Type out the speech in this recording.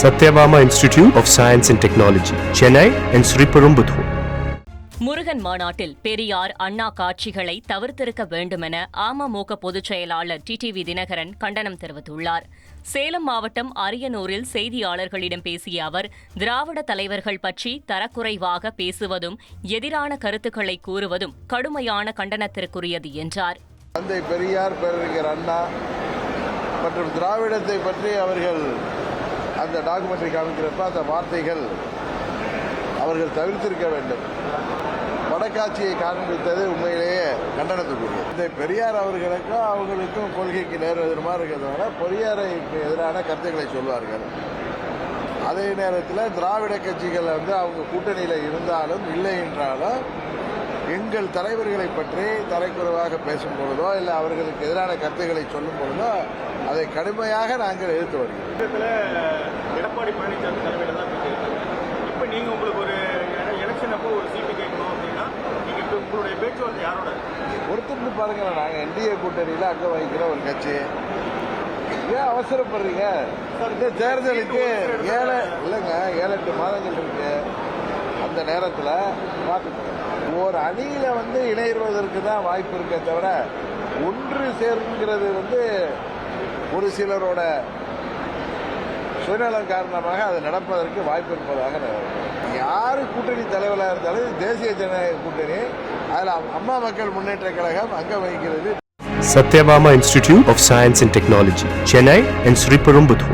Institute of Science and Technology, Chennai and Sriperumbudur. Murugan மாநாட்டில் பெரியார் அண்ணா காட்சிகளை தவிர்த்திருக்க வேண்டுமென அமமுக பொதுச் செயலாளர் டிடிவி தினகரன் கண்டனம் தெரிவித்துள்ளார் சேலம் மாவட்டம் அரியனூரில் செய்தியாளர்களிடம் பேசிய அவர் திராவிட தலைவர்கள் பற்றி தரக்குறைவாக பேசுவதும் எதிரான கருத்துக்களை கூறுவதும் கடுமையான கண்டனத்திற்குரியது என்றார் தந்தை பெரியார் பேரறிஞர் அண்ணா மற்றும் திராவிடத்தை பற்றி அவர்கள் அந்த டாக்குமெண்ட்ரி காமிக்கிறப்ப அந்த வார்த்தைகள் அவர்கள் தவிர்த்திருக்க வேண்டும். வடக்காட்சியை காண்பித்தது உண்மையிலேயே கண்டனத்துக்குரிய இந்த பெரியார் அவர்களுக்கும் அவங்களுக்கும் கொள்கைக்கு நேர் எதிரமாக இருக்கிறத பெரியாரைக்கு எதிரான கருத்துக்களை சொல்வார்கள். அதே நேரத்தில் திராவிட கட்சிகள் வந்து அவங்க கூட்டணியில் இருந்தாலும் இல்லை என்றாலும் எங்கள் தலைவர்களை பற்றி தரைக்குறைவாக பேசும் பொழுதோ இல்லை அவர்களுக்கு எதிரான கருத்துக்களை சொல்லும் பொழுதோ அதை கடுமையாக நாங்கள் எதிர்த்து வருகிறோம். எடப்பாடி பழனிசாமி தலைமையில தான் இப்போ நீங்க உங்களுக்கு ஒரு எலெக்ஷன் அப்போ ஒரு சீட்டு கேட்கணும் அப்படின்னா நீங்க இப்ப உங்களுடைய பேச்சுவார்த்தை யாரோட? பொறுத்திருந்து பாருங்க நாங்கள் என்டிஏ கூட்டணியில் அங்க வகிக்கிற ஒரு கட்சி. ஏன் அவசரப்படுறீங்க? இந்த தேர்தலுக்கு ஏழு இல்லைங்க ஏழு எட்டு மாதங்கள் இருக்கு. இந்த நேரத்தில் பார்த்துக்கோங்க ஒரு அணியில வந்து இணைவதற்கு தான் வாய்ப்பு இருக்கே தவிர ஒன்று சேர்ங்கிறது வந்து ஒரு சிலரோட சுயநலம் காரணமாக அது நடப்பதற்கு வாய்ப்பு இருப்பதாக நான் யாரு கூட்டணி தலைவராக இருந்தாலும் தேசிய ஜனநாயக கூட்டணி. அதில் அம்மா மக்கள் முன்னேற்ற கழகம் அங்க வகிக்கிறது. Satyabama Institute of Science and Technology, Chennai and Sriperumbudur.